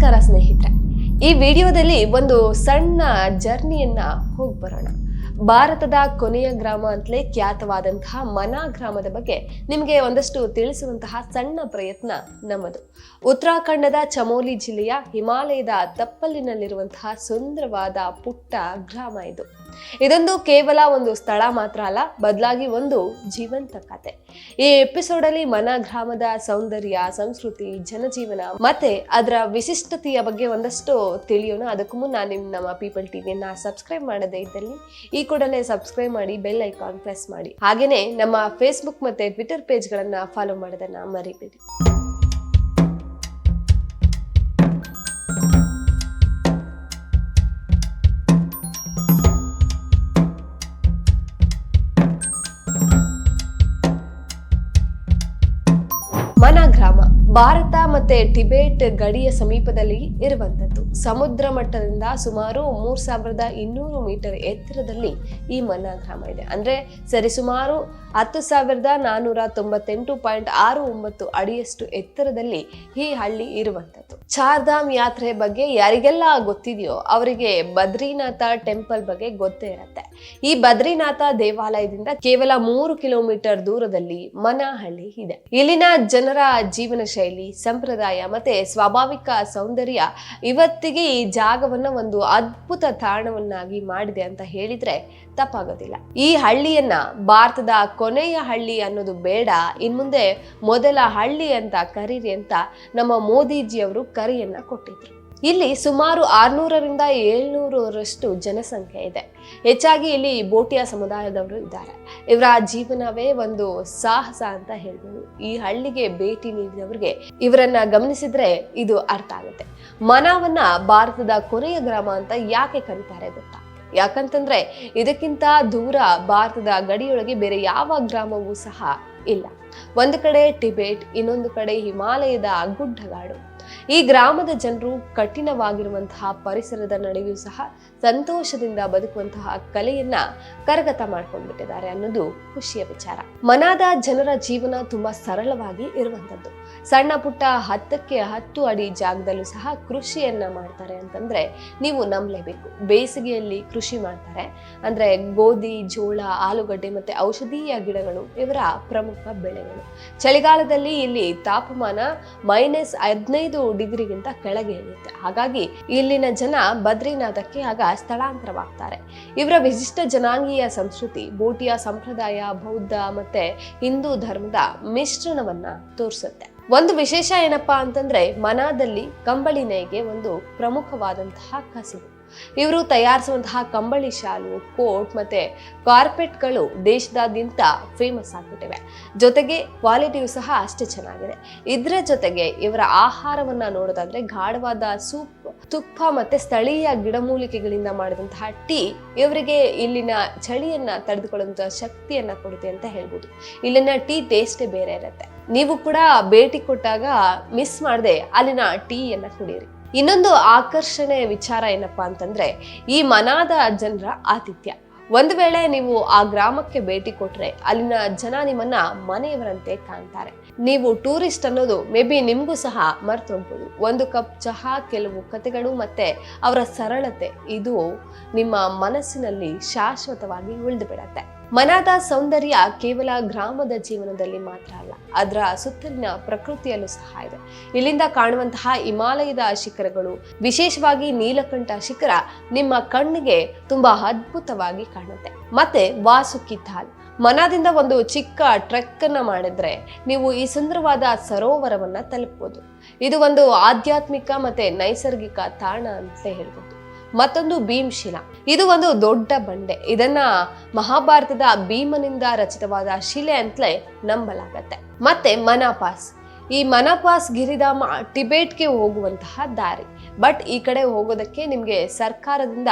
ನಮಸ್ಕಾರ ಸ್ನೇಹಿತರೆ. ಈ ವಿಡಿಯೋದಲ್ಲಿ ಒಂದು ಸಣ್ಣ ಜರ್ನಿಯನ್ನ ಹೋಗಿ ಬರೋಣ ಭಾರತದ ಕೊನೆಯ ಗ್ರಾಮ ಅಂತಲೇ ಖ್ಯಾತವಾದಂತಹ ಮನಾ ಗ್ರಾಮದ ಬಗ್ಗೆ ನಿಮಗೆ ಒಂದಷ್ಟು ತಿಳಿಸುವಂತಹ ಸಣ್ಣ ಪ್ರಯತ್ನ ನಮ್ಮದು. ಉತ್ತರಾಖಂಡದ ಚಮೋಲಿ ಜಿಲ್ಲೆಯ ಹಿಮಾಲಯದ ತಪ್ಪಲಿನಲ್ಲಿರುವಂತಹ ಸುಂದರವಾದ ಪುಟ್ಟ ಗ್ರಾಮ ಇದು. ಇದೊಂದು ಕೇವಲ ಒಂದು ಸ್ಥಳ ಮಾತ್ರ ಅಲ್ಲ, ಬದಲಾಗಿ ಒಂದು ಜೀವಂತ ಕತೆ. ಈ ಎಪಿಸೋಡ್ ಅಲ್ಲಿ ಮನ ಗ್ರಾಮದ ಸೌಂದರ್ಯ, ಸಂಸ್ಕೃತಿ, ಜನಜೀವನ ಮತ್ತೆ ಅದರ ವಿಶಿಷ್ಟತೆಯ ಬಗ್ಗೆ ಒಂದಷ್ಟು ತಿಳಿಯೋಣ. ಅದಕ್ಕೂ ಮುನ್ನ ನಿಮ್ ನಮ್ಮ ಪೀಪಲ್ ಟಿವಿಯನ್ನ ಸಬ್ಸ್ಕ್ರೈಬ್ ಮಾಡದೇ ಇದ್ದಲ್ಲಿ ಈ ಕೂಡಲೇ ಸಬ್ಸ್ಕ್ರೈಬ್ ಮಾಡಿ ಬೆಲ್ ಐಕಾನ್ ಪ್ರೆಸ್ ಮಾಡಿ. ಹಾಗೇನೆ ನಮ್ಮ ಫೇಸ್ಬುಕ್ ಮತ್ತೆ ಟ್ವಿಟರ್ ಪೇಜ್ಗಳನ್ನು ಫಾಲೋ ಮಾಡೋದನ್ನ ಮರಿಬೇಡಿ. ಭಾರತ ಮತ್ತೆ ಟಿಬೆಟ್ ಗಡಿಯ ಸಮೀಪದಲ್ಲಿ ಇರುವಂತದ್ದು ಸಮುದ್ರ ಮಟ್ಟದಿಂದ ಸುಮಾರು ಮೂರ್ ಸಾವಿರದ ಇನ್ನೂರು ಮೀಟರ್ ಎತ್ತರದಲ್ಲಿ ಈ ಮನ್ನಾ ಗ್ರಾಮ ಇದೆ. ಅಂದ್ರೆ ಸರಿಸುಮಾರು ಹತ್ತು ಸಾವಿರದ ನಾನೂರ ತೊಂಬತ್ತೆಂಟು ಪಾಯಿಂಟ್ ಆರು ಒಂಬತ್ತು ಅಡಿಯಷ್ಟು ಎತ್ತರದಲ್ಲಿ ಈ ಹಳ್ಳಿ ಇರುವಂತದ್ದು ಚಾರ್ಧಾಮ್ ಯಾತ್ರೆ ಬಗ್ಗೆ ಯಾರಿಗೆಲ್ಲ ಗೊತ್ತಿದೆಯೋ ಅವರಿಗೆ ಬದ್ರಿನಾಥ ಟೆಂಪಲ್ ಬಗ್ಗೆ ಗೊತ್ತೇ ಇರತ್ತೆ. ಈ ಬದ್ರಿನಾಥ ದೇವಾಲಯದಿಂದ ಕೇವಲ ಮೂರು ಕಿಲೋಮೀಟರ್ ದೂರದಲ್ಲಿ ಮನಹಳ್ಳಿ ಇದೆ. ಇಲ್ಲಿನ ಜನರ ಜೀವನ ಸಂಪ್ರದಾಯ ಮತ್ತೆ ಸ್ವಾಭಾವಿಕ ಸೌಂದರ್ಯ ಇವತ್ತಿಗೆ ಈ ಜಾಗವನ್ನ ಒಂದು ಅದ್ಭುತ ತಾಣವನ್ನಾಗಿ ಮಾಡಿದೆ ಅಂತ ಹೇಳಿದ್ರೆ ತಪ್ಪಾಗೋದಿಲ್ಲ. ಈ ಹಳ್ಳಿಯನ್ನ ಭಾರತದ ಕೊನೆಯ ಹಳ್ಳಿ ಅನ್ನೋದು ಬೇಡ ಇನ್ಮುಂದೆ ಮೊದಲ ಹಳ್ಳಿ ಅಂತ ಕರೀರಿ ಅಂತ ನಮ್ಮ ಮೋದಿಜಿಯವರು ಕರೆಯನ್ನ ಕೊಟ್ಟಿದ್ರು. ಇಲ್ಲಿ ಸುಮಾರು ಆರ್ನೂರರಿಂದ ಏಳ್ನೂರರಷ್ಟು ಜನಸಂಖ್ಯೆ ಇದೆ. ಹೆಚ್ಚಾಗಿ ಇಲ್ಲಿ ಬೋಟಿಯಾ ಸಮುದಾಯದವರು ಇದ್ದಾರೆ. ಇವರ ಜೀವನವೇ ಒಂದು ಸಾಹಸ ಅಂತ ಹೇಳ್ಬೋದು. ಈ ಹಳ್ಳಿಗೆ ಭೇಟಿ ನೀಡಿದವರಿಗೆ ಇವರನ್ನ ಗಮನಿಸಿದ್ರೆ ಇದು ಅರ್ಥ ಆಗುತ್ತೆ. ಮನಾವನ್ನ ಭಾರತದ ಕೊನೆಯ ಗ್ರಾಮ ಅಂತ ಯಾಕೆ ಕರೀತಾರೆ ಗೊತ್ತಾ? ಯಾಕಂತಂದ್ರೆ ಇದಕ್ಕಿಂತ ದೂರ ಭಾರತದ ಗಡಿಯೊಳಗೆ ಬೇರೆ ಯಾವ ಗ್ರಾಮವೂ ಸಹ ಇಲ್ಲ. ಒಂದು ಕಡೆ ಟಿಬೆಟ್, ಇನ್ನೊಂದು ಕಡೆ ಹಿಮಾಲಯದ ಗುಡ್ಡಗಾಡು. ಈ ಗ್ರಾಮದ ಜನರು ಕಠಿಣವಾಗಿರುವಂತಹ ಪರಿಸರದ ನಡುವೆಯೂ ಸಹ ಸಂತೋಷದಿಂದ ಬದುಕುವಂತಹ ಕಲೆಯನ್ನ ಕರಗತ ಮಾಡ್ಕೊಂಡ್ಬಿಟ್ಟಿದ್ದಾರೆ ಅನ್ನೋದು ಖುಷಿಯ ವಿಚಾರ. ಮನಾದ ಜನರ ಜೀವನ ತುಂಬಾ ಸರಳವಾಗಿ ಇರುವಂತದ್ದು ಸಣ್ಣ ಪುಟ್ಟ ಹತ್ತಕ್ಕೆ ಹತ್ತು ಅಡಿ ಜಾಗದಲ್ಲೂ ಸಹ ಕೃಷಿಯನ್ನ ಮಾಡ್ತಾರೆ ಅಂತಂದ್ರೆ ನೀವು ನಂಬಲೇಬೇಕು. ಬೇಸಿಗೆಯಲ್ಲಿ ಕೃಷಿ ಮಾಡ್ತಾರೆ. ಅಂದ್ರೆ ಗೋಧಿ, ಜೋಳ, ಆಲೂಗಡ್ಡೆ ಮತ್ತೆ ಔಷಧೀಯ ಗಿಡಗಳು ಇವರ ಪ್ರಮುಖ ಬೆಳೆಗಳು. ಚಳಿಗಾಲದಲ್ಲಿ ಇಲ್ಲಿ ತಾಪಮಾನ ಮೈನಸ್ ಹದಿನೈದು ಡಿಗ್ರಿಗಿಂತ ಕೆಳಗೆ ಇರುತ್ತೆ. ಹಾಗಾಗಿ ಇಲ್ಲಿನ ಜನ ಬದ್ರಿನಾಥಕ್ಕೆ ಆಗ ಸ್ಥಳಾಂತರವಾಗ್ತಾರೆ. ಇವರ ವಿಶಿಷ್ಟ ಜನಾಂಗೀಯ ಸಂಸ್ಕೃತಿ ಬೋಟಿಯ ಸಂಪ್ರದಾಯ, ಬೌದ್ಧ ಮತ್ತೆ ಹಿಂದೂ ಧರ್ಮದ ಮಿಶ್ರಣವನ್ನ ತೋರಿಸುತ್ತೆ. ಒಂದು ವಿಶೇಷ ಏನಪ್ಪಾ ಅಂತಂದ್ರೆ ಮನಾದಲ್ಲಿ ಕಂಬಳಿ ನೇಯ್ಗೆ ಒಂದು ಪ್ರಮುಖವಾದಂತಹ ಕಸುಬು. ಇವರು ತಯಾರಿಸುವಂತಹ ಕಂಬಳಿ ಶಾಲು, ಕೋಟ್ ಮತ್ತೆ ಕಾರ್ಪೆಟ್ಗಳು ದೇಶದಾದ್ಯಂತ ಫೇಮಸ್ ಆಗ್ಬಿಟ್ಟಿವೆ. ಜೊತೆಗೆ ಕ್ವಾಲಿಟಿಯು ಸಹ ಅಷ್ಟೇ ಚೆನ್ನಾಗಿದೆ. ಇದರ ಜೊತೆಗೆ ಇವರ ಆಹಾರವನ್ನ ನೋಡೋದಾದ್ರೆ ಗಾಢವಾದ ಸೂಪ್, ತುಪ್ಪ ಮತ್ತೆ ಸ್ಥಳೀಯ ಗಿಡಮೂಲಿಕೆಗಳಿಂದ ಮಾಡಿದಂತಹ ಟೀ ಇವರಿಗೆ ಇಲ್ಲಿನ ಚಳಿಯನ್ನ ತಡೆದುಕೊಳ್ಳುವಂತಹ ಶಕ್ತಿಯನ್ನ ಕೊಡುತ್ತೆ ಅಂತ ಹೇಳ್ಬೋದು. ಇಲ್ಲಿನ ಟೀ ಟೇಸ್ಟೇ ಬೇರೆ ಇರುತ್ತೆ. ನೀವು ಕೂಡ ಭೇಟಿ ಕೊಟ್ಟಾಗ ಮಿಸ್ ಮಾಡದೆ ಅಲ್ಲಿನ ಟೀಯನ್ನ ಕುಡಿಯಿರಿ ಇನ್ನೊಂದು ಆಕರ್ಷಣೆ ವಿಚಾರ ಏನಪ್ಪಾ ಅಂತಂದ್ರೆ, ಈ ಮನಾದ ಜನರ ಆತಿಥ್ಯ. ಒಂದು ವೇಳೆ ನೀವು ಆ ಗ್ರಾಮಕ್ಕೆ ಭೇಟಿ ಕೊಟ್ರೆ ಅಲ್ಲಿನ ಜನ ನಿಮ್ಮನ್ನ ಮನೆಯವರಂತೆ ಕಾಣ್ತಾರೆ. ನೀವು ಟೂರಿಸ್ಟ್ ಅನ್ನೋದು ಮೇ ಬಿ ನಿಮ್ಗೂ ಸಹ ಮರ್ತು ಹೋಗ್ಬೋದು ಒಂದು ಕಪ್ ಚಹಾ, ಕೆಲವು ಕತೆಗಳು ಮತ್ತೆ ಅವರ ಸರಳತೆ, ಇದು ನಿಮ್ಮ ಮನಸ್ಸಿನಲ್ಲಿ ಶಾಶ್ವತವಾಗಿ ಉಳಿದು ಬಿಡತ್ತೆ. ಮನಾದ ಸೌಂದರ್ಯ ಕೇವಲ ಗ್ರಾಮದ ಜೀವನದಲ್ಲಿ ಮಾತ್ರ ಅಲ್ಲ, ಅದರ ಸುತ್ತಲಿನ ಪ್ರಕೃತಿಯಲ್ಲೂ ಸಹ ಇದೆ. ಇಲ್ಲಿಂದ ಕಾಣುವಂತಹ ಹಿಮಾಲಯದ ಶಿಖರಗಳು, ವಿಶೇಷವಾಗಿ ನೀಲಕಂಠ ಶಿಖರ, ನಿಮ್ಮ ಕಣ್ಣಿಗೆ ತುಂಬಾ ಅದ್ಭುತವಾಗಿ ಕಾಣುತ್ತೆ. ಮತ್ತೆ ವಾಸುಕಿ ಥಾಲ್ ಮನದಿಂದ ಒಂದು ಚಿಕ್ಕ ಟ್ರೆಕ್ ಅನ್ನ ಮಾಡಿದ್ರೆ ನೀವು ಈ ಸುಂದರವಾದ ಸರೋವರವನ್ನ ತಲುಪಬಹುದು ಇದು ಒಂದು ಆಧ್ಯಾತ್ಮಿಕ ಮತ್ತೆ ನೈಸರ್ಗಿಕ ತಾಣ ಅಂತ ಹೇಳ್ಬೋದು. ಮತ್ತೊಂದು ಭೀಮಶಿಲ. ಇದು ಒಂದು ದೊಡ್ಡ ಬಂಡೆ. ಇದನ್ನ ಮಹಾಭಾರತದ ಭೀಮನಿಂದ ರಚಿತವಾದ ಶಿಲೆ ಅಂತಲೇ ನಂಬಲಾಗತ್ತೆ. ಮತ್ತೆ ಮನಾಪಾಸ್. ಈ ಮನಪಾಸ್ ಗಿರಿಧಾಮ ಟಿಬೇಟ್ಗೆ ಹೋಗುವಂತಹ ದಾರಿ. ಬಟ್ ಈ ಕಡೆ ಹೋಗೋದಕ್ಕೆ ನಿಮಗೆ ಸರ್ಕಾರದಿಂದ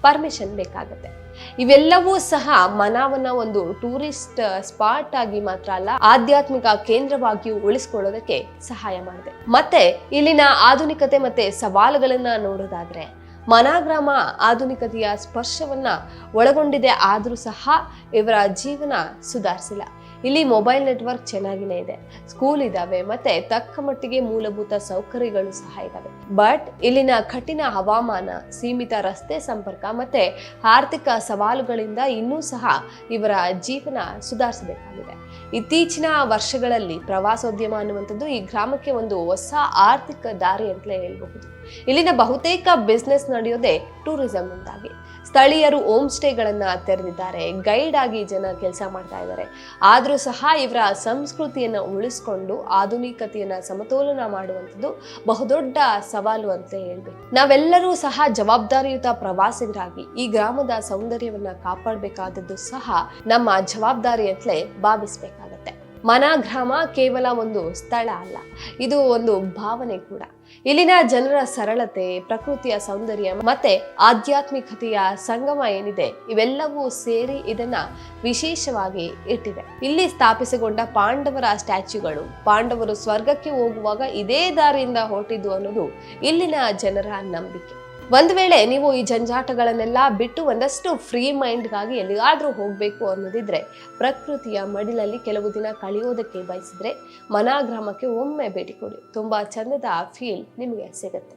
ಪರ್ಮಿಷನ್ ಬೇಕಾಗತ್ತೆ. ಇವೆಲ್ಲವೂ ಸಹ ಮನಾವನ್ನ ಒಂದು ಟೂರಿಸ್ಟ್ ಸ್ಪಾಟ್ ಆಗಿ ಮಾತ್ರ ಅಲ್ಲ, ಆಧ್ಯಾತ್ಮಿಕ ಕೇಂದ್ರವಾಗಿಯೂ ಉಳಿಸ್ಕೊಳ್ಳೋದಕ್ಕೆ ಸಹಾಯ ಮಾಡಿದೆ. ಮತ್ತೆ ಇಲ್ಲಿನ ಆಧುನಿಕತೆ ಮತ್ತೆ ಸವಾಲುಗಳನ್ನ ನೋಡೋದಾದ್ರೆ ಮನಾಗ್ರಾಮ ಆಧುನಿಕತೆಯ ಸ್ಪರ್ಶವನ್ನ ಒಳಗೊಂಡಿದೆ. ಆದರೂ ಸಹ ಇವರ ಜೀವನ ಸುಧಾರಿಸಿಲ್ಲ. ಇಲ್ಲಿ ಮೊಬೈಲ್ ನೆಟ್ವರ್ಕ್ ಚೆನ್ನಾಗಿನೇ ಇದೆ. ಸ್ಕೂಲ್ ಇದಾವೆ, ಮತ್ತೆ ತಕ್ಕ ಮಟ್ಟಿಗೆ ಮೂಲಭೂತ ಸೌಕರ್ಯಗಳು ಸಹ ಇದಾವೆ. ಬಟ್ ಇಲ್ಲಿನ ಕಠಿಣ ಹವಾಮಾನ, ಸೀಮಿತ ರಸ್ತೆ ಸಂಪರ್ಕ, ಮತ್ತೆ ಆರ್ಥಿಕ ಸವಾಲುಗಳಿಂದ ಇನ್ನೂ ಸಹ ಇವರ ಜೀವನ ಸುಧಾರಿಸಬೇಕಾಗಿದೆ. ಇತ್ತೀಚಿನ ವರ್ಷಗಳಲ್ಲಿ ಪ್ರವಾಸೋದ್ಯಮ ಅನ್ನುವಂಥದ್ದು ಈ ಗ್ರಾಮಕ್ಕೆ ಒಂದು ಹೊಸ ಆರ್ಥಿಕ ದಾರಿ ಅಂತಲೇ ಹೇಳಬಹುದು. ಇಲ್ಲಿನ ಬಹುತೇಕ ಬಿಸ್ನೆಸ್ ನಡೆಯೋದೇ ಟೂರಿಸಂ ಇಂದಾಗಿ ಸ್ಥಳೀಯರು ಹೋಮ್ ಸ್ಟೇಗಳನ್ನ ತೆರೆದಿದ್ದಾರೆ. ಗೈಡ್ ಆಗಿ ಜನ ಕೆಲಸ ಮಾಡ್ತಾ ಇದ್ದಾರೆ. ಆದರೂ ಸಹ ಇವರ ಸಂಸ್ಕೃತಿಯನ್ನ ಉಳಿಸ್ಕೊಂಡು ಆಧುನಿಕತೆಯನ್ನ ಸಮತೋಲನ ಮಾಡುವಂಥದ್ದು ಬಹುದೊಡ್ಡ ಸವಾಲು ಅಂತ ಹೇಳ್ಬೇಕು. ನಾವೆಲ್ಲರೂ ಸಹ ಜವಾಬ್ದಾರಿಯುತ ಪ್ರವಾಸಿಗರಾಗಿ ಈ ಗ್ರಾಮದ ಸೌಂದರ್ಯವನ್ನ ಕಾಪಾಡಬೇಕಾದದ್ದು ಸಹ ನಮ್ಮ ಜವಾಬ್ದಾರಿ ಅಂತಲೇ ಭಾವಿಸ್ಬೇಕಾಗತ್ತೆ. ಮನ, ಗ್ರಾಮ ಕೇವಲ ಒಂದು ಸ್ಥಳ ಅಲ್ಲ. ಇದು ಒಂದು ಭಾವನೆ ಕೂಡ. ಇಲ್ಲಿನ ಜನರ ಸರಳತೆ, ಪ್ರಕೃತಿಯ ಸೌಂದರ್ಯ ಮತ್ತೆ ಆಧ್ಯಾತ್ಮಿಕತೆಯ ಸಂಗಮ ಏನಿದೆ, ಇವೆಲ್ಲವೂ ಸೇರಿ ಇದನ್ನ ವಿಶೇಷವಾಗಿ ಇಟ್ಟಿದೆ. ಇಲ್ಲಿ ಸ್ಥಾಪಿಸಿಕೊಂಡ ಪಾಂಡವರ ಸ್ಟ್ಯಾಚ್ಯೂಗಳು, ಪಾಂಡವರು ಸ್ವರ್ಗಕ್ಕೆ ಹೋಗುವಾಗ ಇದೇ ದಾರಿಯಿಂದ ಹೊರಟಿದ್ದು ಅನ್ನೋದು ಇಲ್ಲಿನ ಜನರ ನಂಬಿಕೆ. ಒಂದ್ ವೇಳೆ ನೀವು ಈ ಜಂಜಾಟಗಳನ್ನೆಲ್ಲ ಬಿಟ್ಟು ಒಂದಷ್ಟು ಫ್ರೀ ಮೈಂಡ್ಗಾಗಿ ಎಲ್ಲಿಗಾದರೂ ಹೋಗಬೇಕು ಅನ್ನೋದಿದ್ರೆ ಪ್ರಕೃತಿಯ ಮಡಿಲಲ್ಲಿ ಕೆಲವು ದಿನ ಕಳೆಯೋದಕ್ಕೆ ಬಯಸಿದ್ರೆ ಮನಾಗ್ರಾಮಕ್ಕೆ ಒಮ್ಮೆ ಭೇಟಿ ಕೊಡಿ. ತುಂಬ ಚಂದದ ಫೀಲ್ ನಿಮಗೆ ಸಿಗುತ್ತೆ.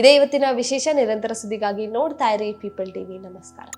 ಇದೇ ಇವತ್ತಿನ ವಿಶೇಷ ನಿರಂತರ ಸುದ್ದಿಗಾಗಿ ನೋಡ್ತಾ ಇರಿ ಪೀಪಲ್ ಟಿವಿ ನಮಸ್ಕಾರ.